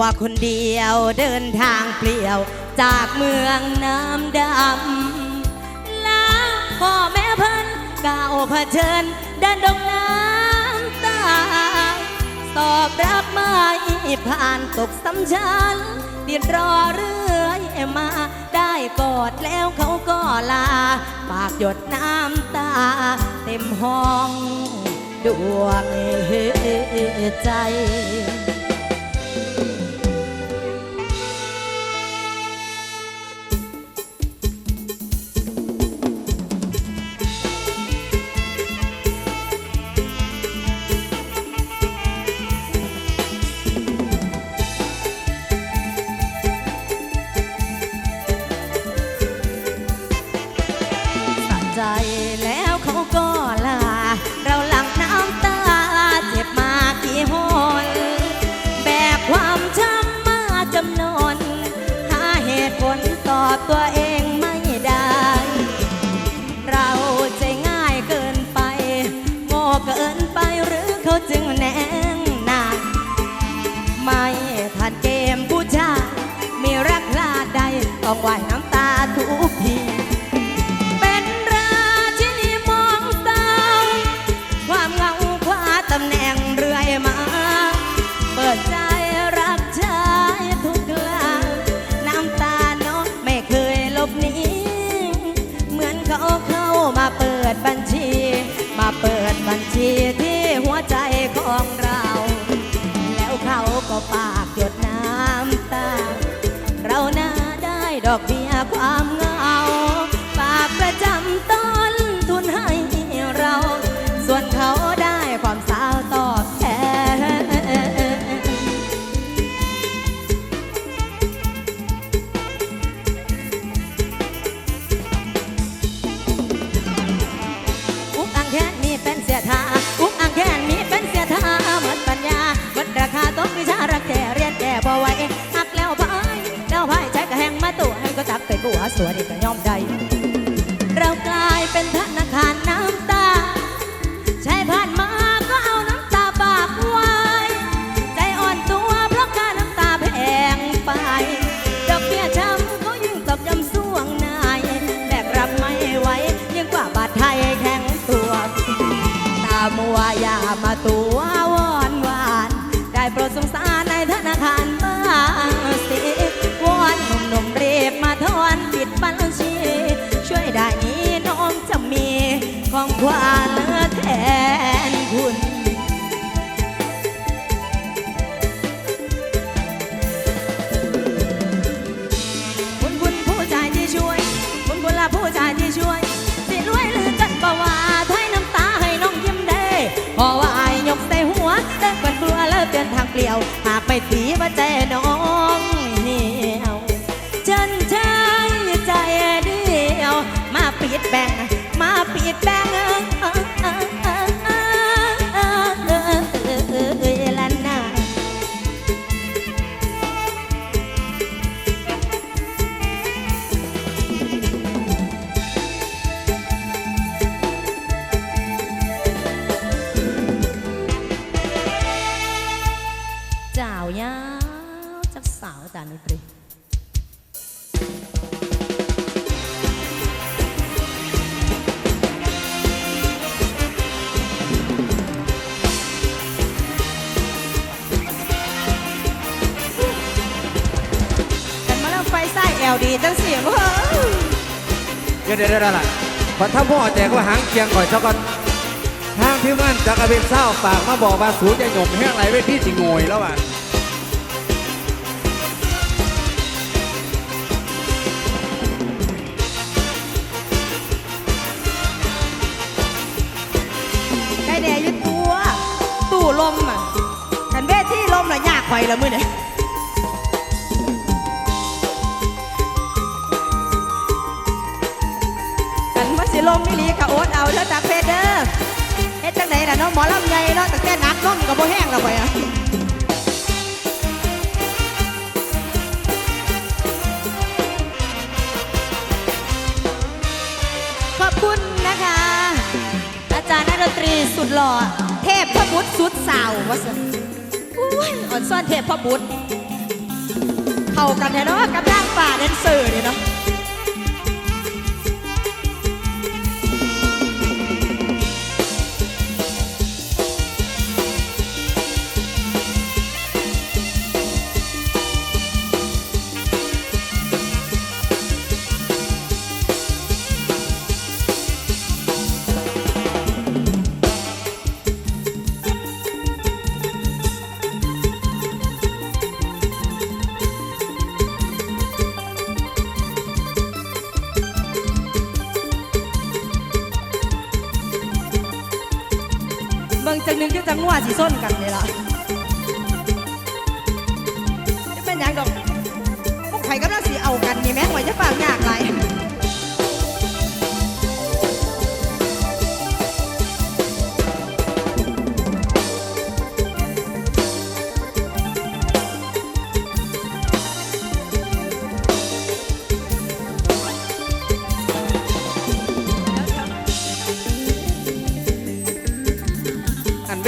ว่าคนเดียวเดินทางเปลี่ยว จากเมืองน้ำดำแล้วพ่อแม่เพิ่นก้าวเผชิญเดินดงน้ำตาตอบรับไม่ผ่านตกสำชันเดียดรอเรื่อยมา ได้กอดแล้วเขาก็ลา ปากหยดน้ำตา เต็มห้องดวงใจ ถ้าพ่อแจกว่าหางเคียงก่อยเจ้าก็ทางที่มันจะกระเป็นเศร้าปากมาบอกว่าสูจะหยมแห้งไหลไว้พี่สิงวยแล้วอะได้แน่ยุตัว ตู้ลมอะฉันเวทที่ลมละยากไปละมือเนี่ย ลมม่ลีกะโอดเอาเธอจากเพเดอร์เฮ็ดจังไหนล่ะน้องหมอลำใหญ่เนาะตั้งแต่นักน้องกับโบแห้งเราไปอะขอบคุณนะคะ อาจารย์นักดนตรีสุดหล่อ เทพพบุตรสุดสาววะสิอ่อนซ่อนเทพพบุตรเข้ากันแท้เนาะกับร่างป่าแดนเซอร์เนี่ยเนาะ สิส้นกัน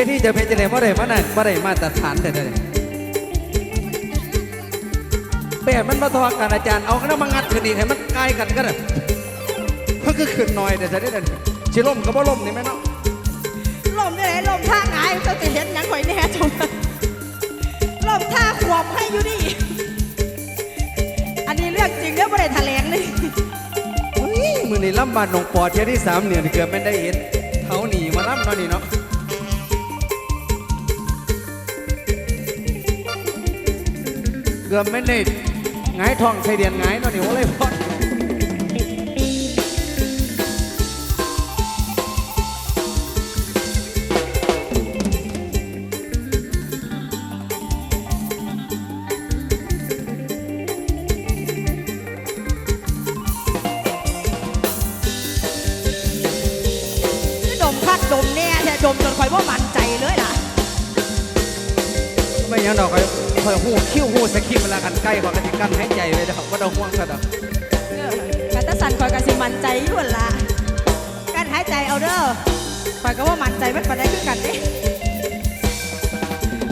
ที่จะเป็นจะไหนบ่ได้มานั่นบ่ได้มาตรฐานแต่เด้อเปลี่ยนมันมาทอกันอาจารย์เอาคณะมางัดขึ้นอีกให้มันกล้กันก็ได้ก็คือขึ้นหน่อยเดี๋ยวจะได้เด่นชิล่มกับบ่ล่มนี่แม่เนาะลมเนี่ยลมท่าหงเจ้าจะเห็นหยังข่อยแน่จงลมท่าขวบให้อยู่นี่อันนี้เรื่องจริงเรื่องบ่ได้แถลงเลยมือนี่ลำบานหนองปอดเที่ยที่สามเหนี่ยเกือบไม่ได้เห็นเขาหนีมาล่ำนาะนี่เนาะ เกือบไม่ได้หงายทองใส่เดียนหงายเนาะนี่โอ้เลยพอดดมคักดมแน่แต่ดมจนข่อยว่ามั่นใจเลยล่ะไม่อยังดอกคอยค อยหูคิ้วหูสกิปเวลากันใกล้กว่ากติกันให้ใจเลยนะครับว่าเราห่วงกันดอกกันตสันข่อยกันสิมันใจอยู่หั่นละการหายใจเอาเด้อข่อยก็ว่ามันใจมันปานใดคือกันเด้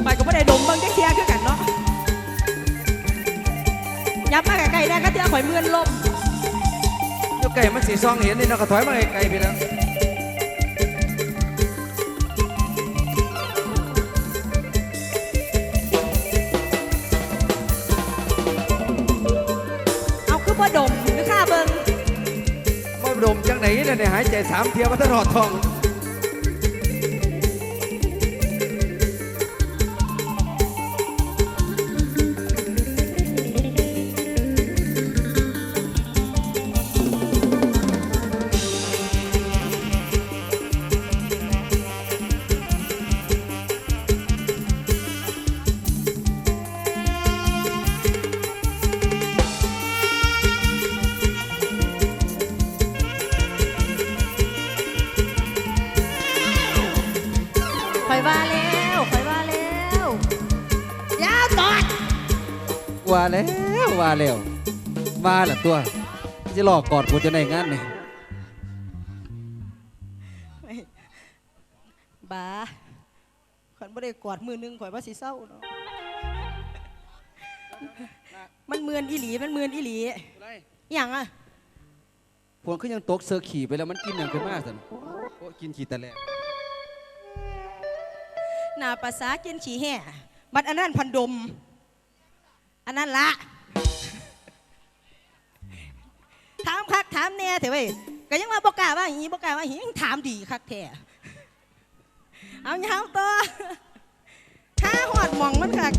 ข่อยก็บ่ได้ดมเบิ่งจักเที่ยคือกันเนาะยับมาใกล้ๆแน่ก็เที่ยข่อยเมื่อนลมอยู่ไก่มันสีซองเห็นนี่เนาะก็ถอยมาไกลๆไปแล้ว ดมจังไหนเนี่ยเนี่ยหายใจสามเทียวมาตลอดทอง แล้วว่าแล้วว่าละตัวจะหลอกกอดกูจะในงานนี่บ้าข่อยบ่ได้กอดมือหนึงข่อยว่าสิเศร้าเนาะมันเมือนอีหลี มันเมือนอีหลีอหย่างอะพวงขึ้นยังตกเสือขี่ไปแล้วมันกินอย่างขึ้นมากสันโอ้กินขี่แต่แรกหน้าภาษากินฉี่แห่บัดอันนั้นพันดม อันนั้นละ คักถามแน่เถอะเว้ยก็ยังว่าบกล้าว่าหีบกล้าว่าหียังถามดีคักแท้เอายาวต่อข้าหอดมองมันคัก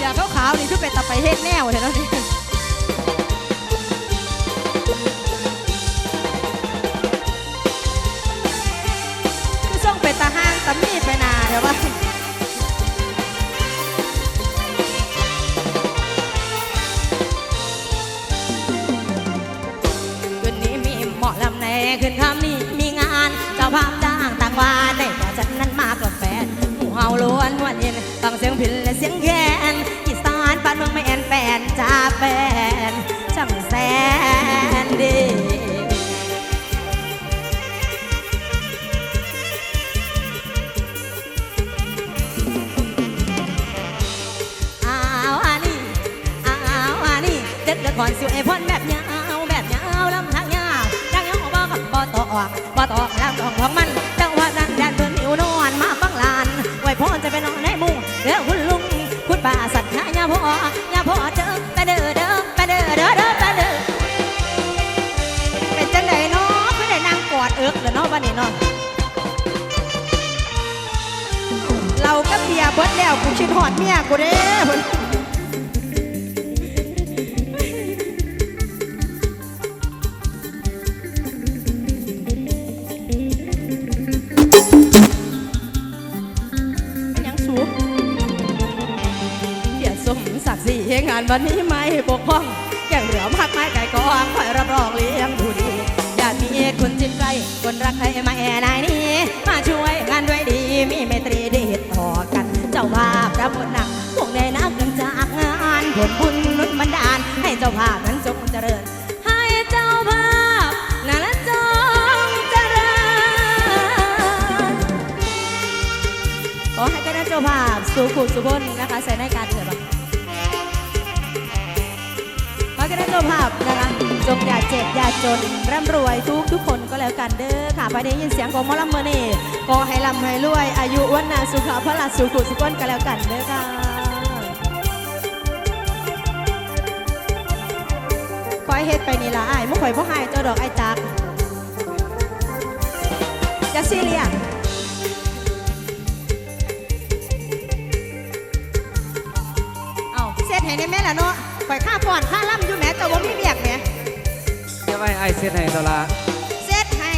อย่าขาวนี่คือเป็นตะไปเฮ็ดแนวเถอะเนาะนี่คือส่งเป็นตาห้างตามีดไปนาเดี๋ยวว่า ขึ้นคำนี้มีงานเจ้าภาพจ้างต่างว่าได้แต่ฉันนั้นมากกับแฟนหมู่เฮาล้วนวันเย็นฟังเสียงพินและเสียงแคนอีสานปานเมืองไม่แอนแฟนจ้าแฟนช่างแสนดี อออกบ่ต่อลำของของมันจังหวะนั้นแดนเพิ่นหิวนอนมาบังลานไว้พ่อจะไปนอนในมุ้งเด้อคุณลุงคุณป้าสัตว์ขายาพ่อยาพ่อเด้อไปเด้อเด้อไปเด้อเด้อเด้อไปเด้อเป็นจังไดเนาะคือได้นั่งกอดเอิกแล้วเนาะบัดนี้เนาะเราก็เบียร์เบิดแล้วกูคิดหอดเมียกูเด้เพิ่น สมศักดิ์ศรีงานวันนี้ไม่บกพร่องยังเหลือมากมายไก่กองคอยรับรองเลี้ยงดูดีอยากมีคนจริงใจคนรักใครมาแอนายนี้มาช่วยงานด้วยดีมีเมตรีได้เห็ดต่อกัน เจ้าภาพรับบทหนักพวกในนักกันจากงานผลบุญนุนบันดาล ให้เจ้าภาพนั้นจงเจริญ ให้เจ้าภาพนั้นจงเจริญขอให้คณะเจ้าภาพสุขุสุขนนะคะใส่ในการเถิด บังขอให้คณะเจ้าภาพนะคะจงอย่าเจ็บอย่าจนร่ำรวยทุกทุกคนก็แล้วกันเด้อค่ะไปได้ยินเสียงของมอลำเมอนี่ก็ให้ร่ำให้รวย อายุวันนาสุขภาพละสุขุสุขนก็แล้วกันเด้อค่ะคอยเฮ็ดไปนี่ละไอ้ายมื่อข่อยพ่อหายเจ้าดอกไอ้จักจะซีเรียสเอาเส้นให้ในแม่ละเนาะข่อยค่าก่อนค่าล่ำอยู่แหม แต่ว่ามีเบียกแหม่อย่าไว้ไอ้เสียให้ตลาเส้นให้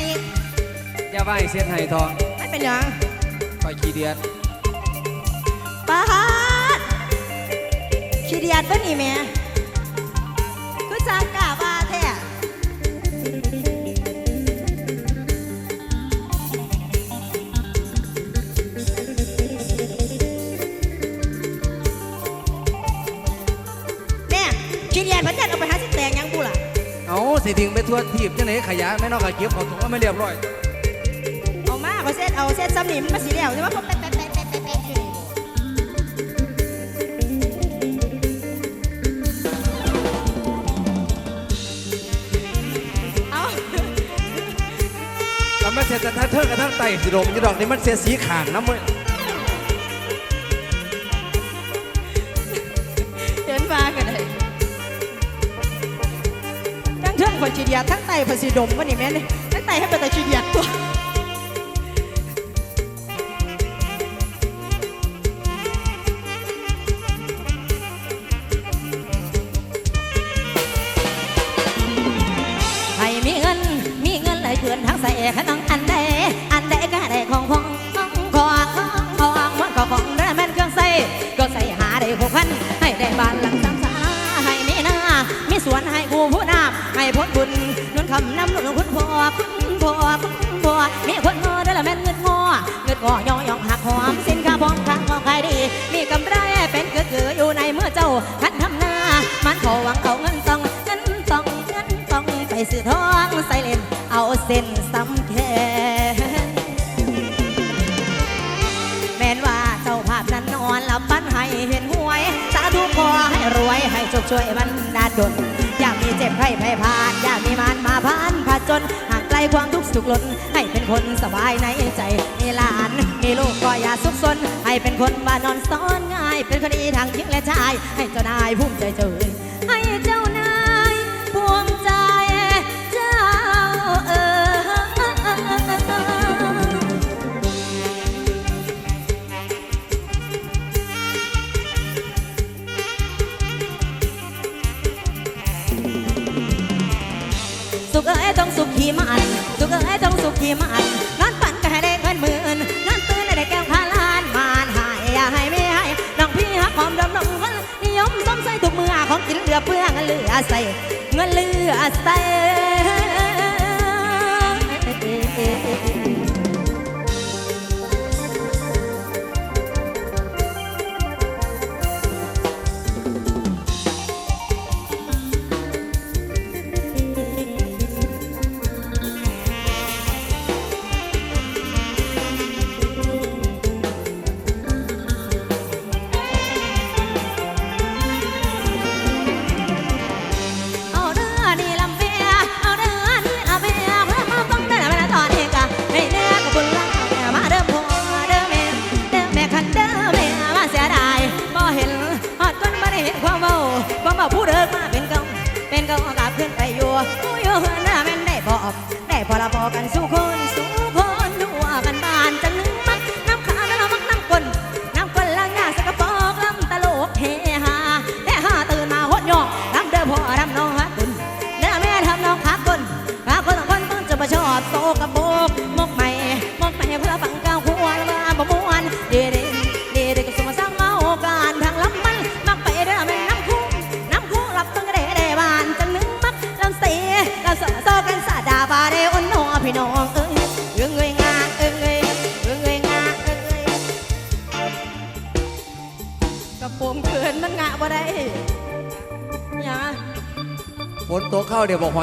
อย่าไว้เสียให้ทองไม่เป็นหยังคอยขี้เดียดปาดขี้เดียดเบิ่นี่แหม่ สิทิ้งไปทั่วทีบจังไหนขยะแม่นอกกะเก็บเอาถุงเอาไม่เรียบร้อยเอามาเอาเส้นเอาเส้นซ้ำหนี่มันมาสีแล้วใช่ไหมเขาแปะแปะแปะแปะแปะแปะอยู่นี่เอาแล้วมันเสียแต่ทั้งเทิงกับทั้งไตสิดมจะดอกนี่มันเสียสีขางน้ำมัน คนชีเดียทั้งไตคนสีดมวะนี่แม่นี่ทั้งไตให้เป็นแต่ชีเดียตัว ต้องไปซื้อทองใส่เลนเอาเส้นซ้ำแขนแม้นว่าเจ้าภาพนั้นนอนหลับฝันให้เห็นหวย สาธุขอให้รวยให้โชคช่วยมันดาดดอยากมีเจ็บไข้ไพ่พานอยากมีมานมาพานผาจนห่างไกลความทุกข์สุขล้น ให้เป็นคนสบายในใจ มีหลาน มีลูกก็อย่าสุขสน ให้เป็นคนบ้านนอนซ้อนง่าย เป็นคนดีทางหญิงและชาย ให้เจ้านายภูมิใจเจย กินเหลือเพื่อเงินเหลือใส่เงินเหลือใส่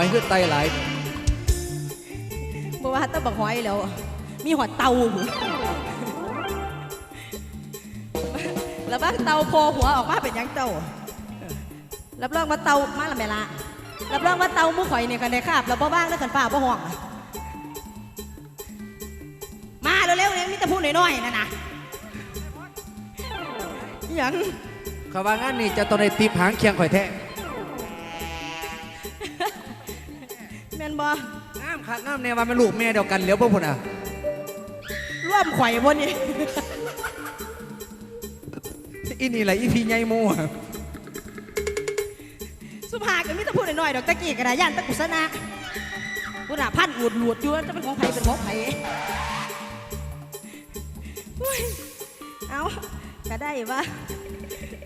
เดี๋ยวบอยขึ้นไตไหลายบ่ว่าแตะบักหอยแล้ว มีหอดเตาหูแล้วบ้างเตาโพหัวออกมาเป็นหยังเต้ารับรองว่าเตามาละแม่ละรับรองว่าเตาหมุข่อยเนี่ยกันได้คาบแล้วบ่บ้างแล้วกันฝ้าบ่ห่วงมาเร็วๆเนี่ยมีแต่พูดน้อยๆนั่นนะอิหยัง เขาว่างานนี่จะต้องได้ติบหางเคียงข่อยแท้ แม่นบ่น้ำคักน้ำเนี่ยว่ามันลูกแม่เดียวกันเหลียวพวกพุ่นอะร่วมข่อยบ่นี่อีนี่แหละอีพีใหญ่หมูอะสุภาก็มีแต่พูดน้อยๆดอกตะกี้กระดาย่านตะกุสนะพูดน่ะพันอูดหลวดอยู่ว่าจะเป็นของไผเป็นของไผอุ้ยเอาก็ได้ปะ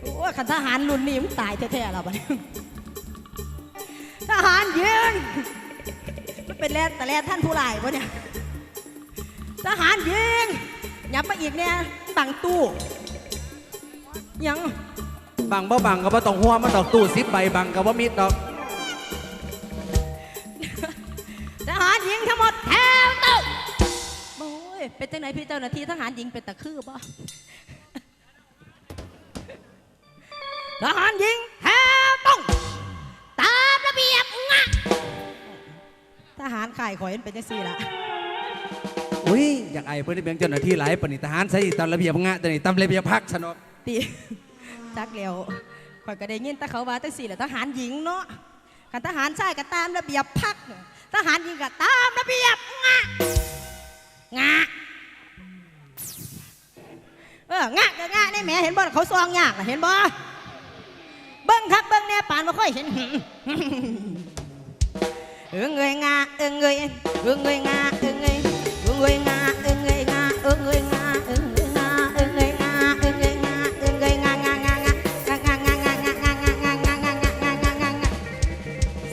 โอ้ยขันทหารรุ่นนี้มันตายแท้ๆแล้วบัดนี้ทหารยิงมัน เป็นแลนแต่แลนท่านผู้ร้ายปะเนี่ยทหารยิงยับมาอีกเนี่ยบังตู้ยังบังบ่บังก็บ่ต้องหัวมันดอกตู้สิบใบบังก็บ่มิดดอกทหารหญิงทั้งหมดแถวตรงโอ้ยเป็นจังไหนพี่เจ้าหน้าที่ทหารหญิงเป็นตะคือบ่ทหารหญิงแถ ทหารข่ายข่อยมันเป็นจังซี่ละอุ้ยอยากไอ้เพื่อนที่เป็นเจ้าหน้าที่หลายปณิทหารใส่ตามระเบียบงะแต่นี่ตามระเบียบพักชนกตีจักเลียวข่อยก็ได้ยินแต่เขาว่าจังซี่แหละทหารหญิงเนาะกันทหารชายก็ตามระเบียบพักทหารหญิงก็ตามระเบียบงะงะเอองะก็งะนี่แหม่เห็นบ่เขาซองยากน่ะเห็นบ่เบิ้งคักเบิ้งแน่ปานบ่ค่อยเห็น người nga người người nga người người nga người nga người nga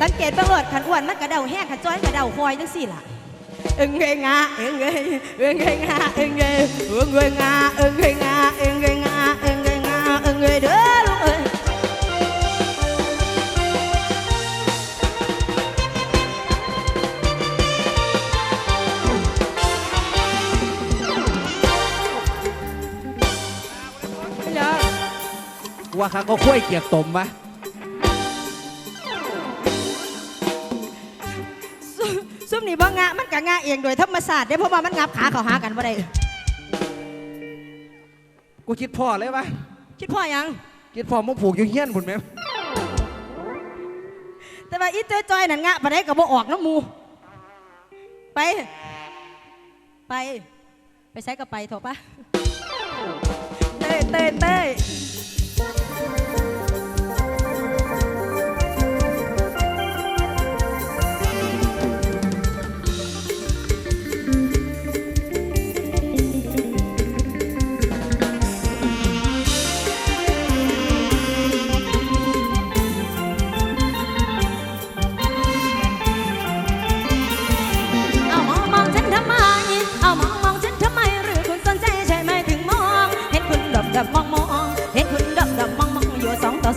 สังเกตเบื้องหลดขันอ้วนมันกระเดาแห้งขันจ้อยกระเดาคอยจังสี่ล่ะเอิงเงยงาเอิงเงยเอิงเงยงาเอิงเงยเอิงเงยงาเอิงเงยงาเอิงเงยงาเอิงเงยงาเอิงเงยเด้อ ว่าข้าก็คุ้ยเกียกตมวะซุซุ่มนี่บ่งะมันก็งะเองโดยธรรมศาสตร์เด้เพราะว่ามันงับขาเข้าหากันบ่ได้กูคิดพ่อเลยวะคิดพ่อหยัง คิดพ่อมึงผูกอยู่เฮี้ยนพุ่นไหมแต่ว่าอีจอยๆนั่นงะบ่ได้ก็บ่ออกน้ำหมู ไป ไป ไปใช้กับไปเถอะปะเต้ยเต้ยเต้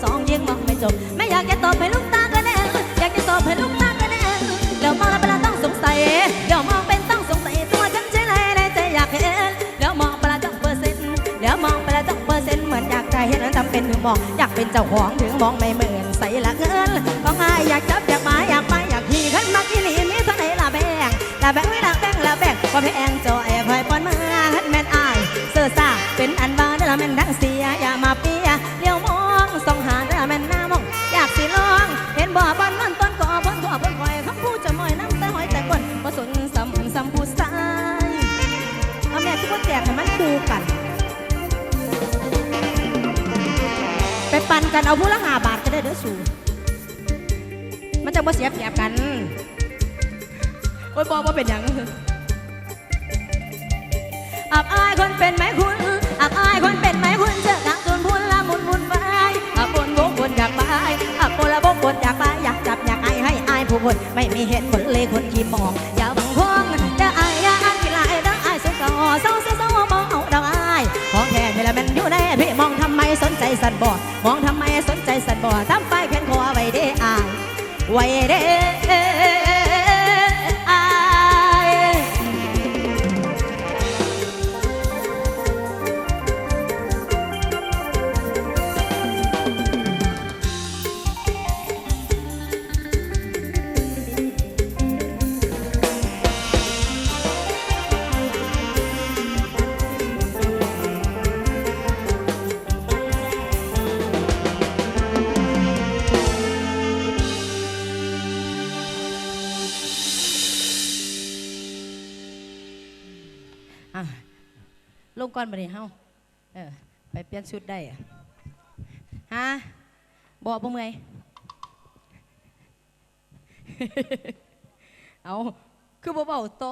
สองยังมองไม่จบ ไม่อยากจะตอบให้ลูกตาก็แน่อยากจะตอบให้ลูกตาก็แน่เดี๋ยวมองแล้วเป็นต้องสงสัยเดี๋ยวมองเป็นต้องสงสัยตัวฉันใช่ไรในใจอยากเห็นเดี๋ยวมองไปล้วจังเปอร์เซ็นต์เดี๋ยวมองไปล้วจังเปอร์เซ็นต์เหมือนอยากจะเห็นแล้วทำเป็นถึงมองอยากเป็นเจ้าของถึงมองไม่เหมือนใส่ละเงินก็ง่ายอยากจับอยากมาอยากไปอยากขี่ขึ้นมาที่นี่มีเท่าไหร่ละแบงละแบงละแบงละแบงว่าแพงจอยพอยปอนเมืองแมนอายเสื้อซ่าเป็นอันบ้าเด้อแม่นทั้งสี เอาผู้ละหาบาทก็ได้เด้อสูมันจะบ่เสียเปรียบกัน โอ้ยบอว่าเป็นยังอับอายคนเป็นไหมคุณอับอายคนเป็นไหมคุณเจอทางตุนพุนละมุนมุนไปอับบนบกบนอยากไปอับบนละบกบนอยากไปอยากจับอยากไอให้อายผู้คนไม่มีเหตุผลเลยคนที่มองอย่าบังพงอย่าอายอย่าอันกี่ลายดังอายสุดก่อเศร้าเสียเศร้ามองเอาดอกอายของแท้นี่แหละมันอยู่ในพี่มองทำไมสนใจสันบ่มองท สันบ่ทำไปแขนคอไว้เด้อายไว้เด้อ ก่อนบัดนี้เฮาเออไปเปลี่ยนชุดได้อะฮะบอกบ่เมื่อยเอาคือบ่เบาต่อ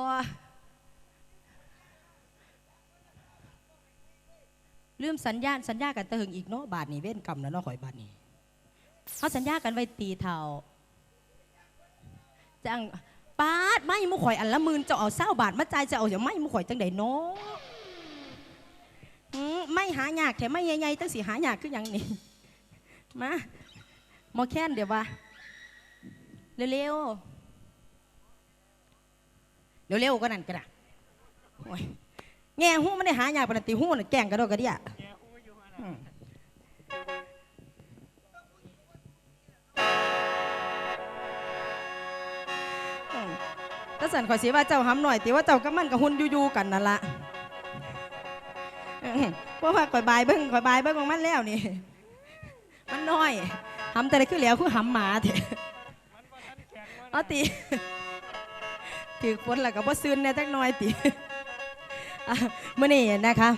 ลืมสัญญาณสัญญากันแตะหึงอีกเนาะบาทนี้เว้นกรรมแล้วเนาะข่อยบาทนี้เขาสัญญากันไว้ตีเท่าจังปาดไม่มุข่อยอันละหมื่นเจะเอาเศร้าบาทมาจ่ายจะเอาอย่างไม่มุข่อยจังไดเนาะ ไม่หายากแค่ไม่ใหญ่ๆตั้งสิหายากคือหยังนี่มาหมอแค้นเดี๋ยวว่าเร็วๆเร็วๆก็นั่นก็ได้แง่หู้มันได้หายากปนนนติหู้น่ะแกล้งกระโดดกระเดียอืมอืมแต่สันขอยสียว่าเจ้าหำหน่อยติว่าเจ้ากับมันกับหุ่นยู่ๆกันนั่นละ อืมเพราะว่าก่อยบายเบิ้งก่อยบายเบิ้งของมันแล้วนี่ มันน้อยหำแต่ละคือเหลียวคือหำหมาเถอะเอาติถือฝนแล้วก็บ่ซื้นแน่จักหน่อยติเมื่อนี้นะคะ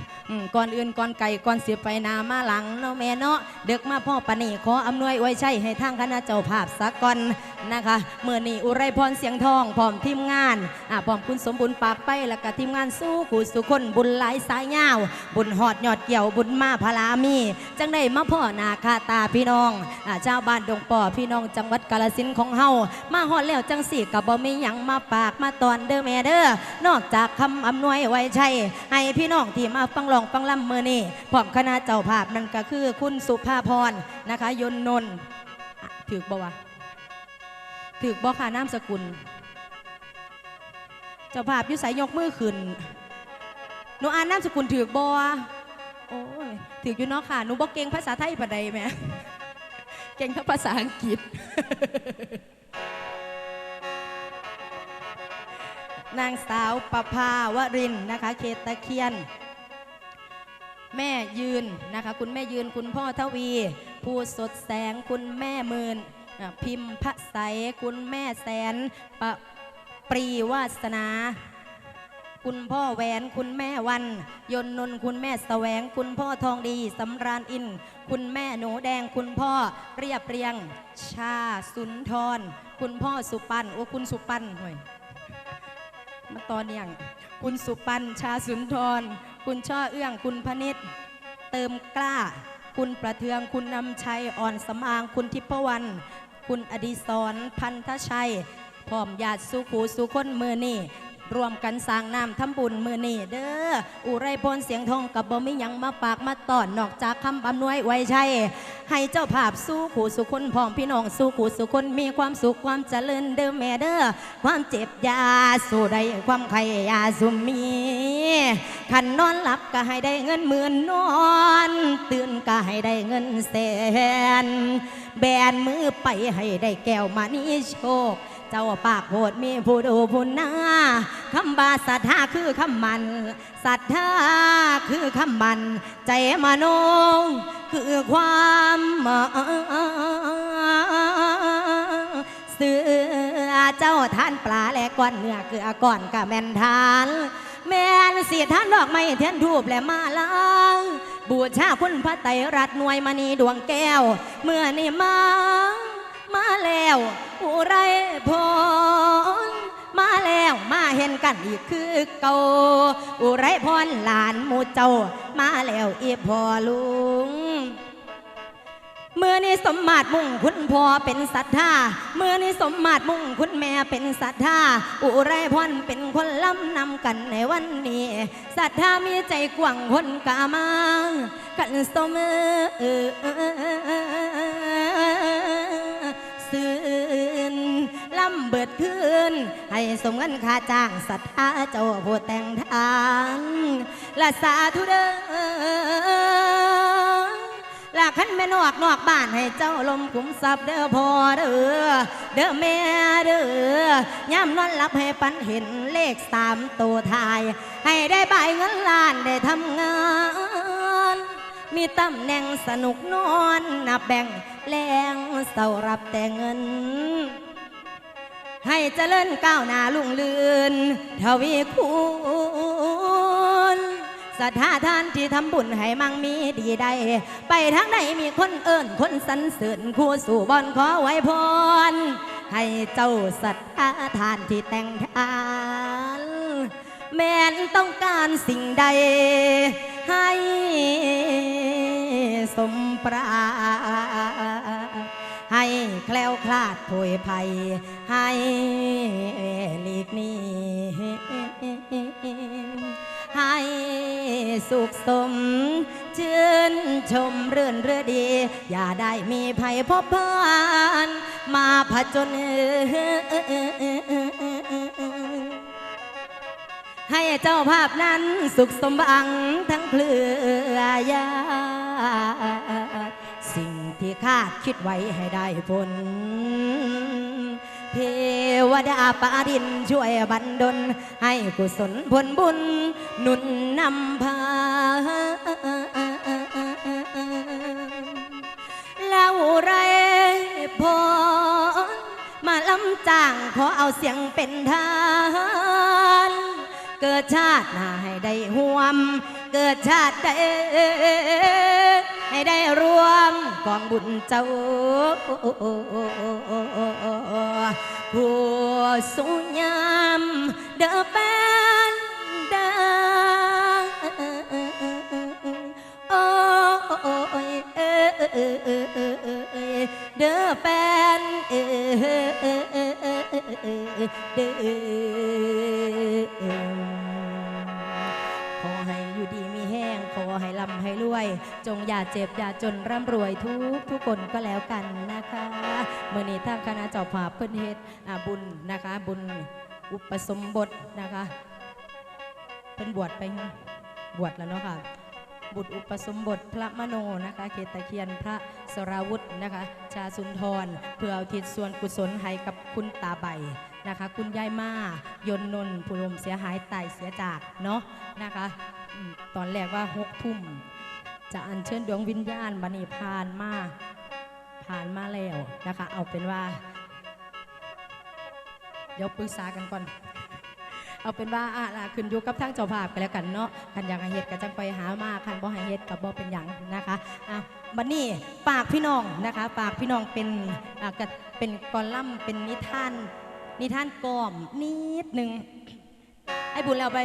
ก่อนอื่นก่อนไก่ก่อนเสียไปนามาหลังเนาะแม่เนาะเด็กมาพ่อปนีขออำนวยไว้ใช้ให้ทางคณะเจ้าภาพสักก่อนนะคะเมื่อนี้อุไรพรเสียงทองพร้อมทีมงานอะพร้อมคุณสมบุญปากไปแล้วก็ทีมงานสู้ขู่สุคนบุญหลายสายยาว บุญหอดหยอดเกี่ยวบุญมาพลามี จังได้มาพ่อนาคาตาพี่น้องอะเจ้าบ้านดงป่อพี่น้องจังหวัดกาฬสินของเฮามาฮอดแล้วจังสี่กับบ่มีหยังมาปากมาตอนเด้อแม่เด้อนอกจากคำอำนวยไว้ใช้ให้พี่น้องที่มาฟังลอองฟังล่ำมือนี่พร้อมคณะเจ้าภาพนั่นก็คือคุณสุภาพรนะคะ ยนนนท์ถือบ่วะถือบ่ค่ะนามสกุล เจ้าภาพยุสายยกมือขึ้นหนูอ่านนามสกุลถือบ่โอ้ยถืออยู่เนาะค่ะหนูบ่เก่งภาษาไทยปานใดแหม่เก่งทั้งภาษาอังกฤษนางสาวประภาวรินนะคะเขตตะเคียน แม่ยืนนะคะ คุณแม่ยืนคุณพ่อทวี ผู้สดแสงคุณแม่หมื่นอะพิมพ์พระใสคุณแม่แสนปะปรีวาสนาคุณพ่อแหวนคุณแม่วัน ยนนนคุณแม่แสวง คุณพ่อทองดีสำราญอิน คุณแม่หนูแดงคุณพ่อเรียบเรียง ชาสุนทร คุณพ่อสุปันโอ้คุณสุปันห่วยมาตอนอย่าง คุณสุปันชาสุนทร คุณช่อเอื้อง คุณพนิษเติมกล้า คุณประเทือง คุณนำชัย อ่อนสำอาง คุณทิพวรรณ คุณอดีศร พันธชัย พร้อมญาติสุขูสุคนมือนี่รวมกันสร้างน้ำทำบุญมือนี่เด้อ อุไรพลเสียงทองกับบ่มียังมาปากมาตอนนอกจากคำอำนวยไว้ใช่ ให้เจ้าภาพสู้ขู่สุคนพร้อมพี่น้องสู้ขู่สุคนมีความสุขความเจริญเดิมแม่เด้อความเจ็บยาสู้ได้ความไข่ยาสุมมีขันนอนหลับก็ให้ได้เงินหมื่นนอนตื่นก็ให้ได้เงินแสนแบนมือไปให้ได้แก้วมานี้โชค เจ้าปากโหดมีผู้ดูผู้นาคำบาศรัทธาคือคำมันศรัทธาคือคำมัน ใจมโนคือความเสือเจ้าท่านปลาและก้อนเนื้อคือก่อนกะแมนทานแม่นสีท่านดอกไม้เทียนทูบและมาลางบูชาคุณพระไตรรัตน์นวยมณีดวงแก้ว เมื่อนี่มา มาแล้วอุไรพรมาแล้วมาเห็นกันอีกคือเก่าอุไรพรหลานหมูเจ้า มาแล้วอีพ่อลุงเมื่อนี้สมมาตรมุ่งคุณพ่อเป็นศรัทธา เมื่อนี้สมมาตรมุ่งคุณแม่เป็นศรัทธา อุไรพรเป็นคนล้ำนำกันในวันนี้ศรัทธามีใจกว้างคนกามากันเสมอ สื่นลำเบิดขึ้นให้สมเงินค่าจ้างศรัทธาเจ้าผู้แต่งทางและสาธุเด้อลาขันแม่นอกนอกบ้านให้เจ้าลมขุมทรัพย์เด้อพ่อเด้อเด้อแม่เด้อย่ำนอนหลับให้ปันเห็นเลขสามตัวทาย ให้ได้ใบเงินล้านได้ทำงาน มีตำแหน่งสนุกนอนนับแบ่ง แรงเศร้ารับแต่เงิน ให้เจริญก้าวหน้าลุ่งเลือนทวีคูณศรัทธาท่านที่ทำบุญให้มั่งมีดีใด ไปทางไหนมีคนเอิญคนสรรเสริญคู่สู่บอนขอไว้พร ให้เจ้าศรัทธาทานที่แต่งทานแม้นต้องการสิ่งใดให้สมปรารถให้แคล้วคลาดโผยภัยให้หลีกหนี้ให้สุขสม ชื่นชมเรื่อนเรือดี อย่าได้มีภัยพบผ่านมาผจญให้เจ้าภาพนั้นสุขสมบังทั้งเครือญา ที่คาดคิดไว้ให้ได้ผล เทวดาปาดินช่วยบันดล ให้กุศลผลบุญหนุนนำพาแล้วไรพอมาลำจ้างขอเอาเสียงเป็นทานเกิดชาติหน้าให้ได้ห่วม เกิดชาติใด ให้ได้รวมกองบุญเจ้าผู้สุยามเดอแฟนดาโอ้ยเด้อแฟนเอยเด้อ ขอให้ร่ำให้รวย จงอย่าเจ็บอย่าจนร่ำรวยทุกทุกคนก็แล้วกันนะคะเมื่อนี้ทางคณะเจ้าภาพเพิ่นเฮ็ดบุญนะคะ บุญอุปสมบทนะคะเพิ่นบวชไปบวชแล้วเนาะค่ะบุตรอุปสมบทพระมโนนะคะเขตตะเคียนพระสราวุธนะคะ ชาสุนทร เพื่อเอาทิศส่วนกุศลให้กับคุณตาใบ นะคะ คุณยายมายนนนผู้ลมเสียหายตายเสียจากเนาะนะคะตอนแรกว่าหกทุ่มจะอัญเชิญดวงวิญญาณบันีผ่านมาผ่านมาแล้วนะคะ เอาเป็นว่า เดี๋ยวปรึกษากันก่อน เอาเป็นว่าอะล่ะขึ้นอยู่กับทางเจ้าภาพกันแล้วกันเนาะคันอยากให้เฮ็ดก็จังไปหามาคันบ่ให้เฮ็ดก็บ่เป็นหยังนะคะอะบัดนี้ฝากพี่น้องนะคะฝากพี่น้องเป็นอะก็เป็นกอลัมน์เป็นนิทาน นิทานกล่อมนิดหนึงไอ้บุญแล้วไป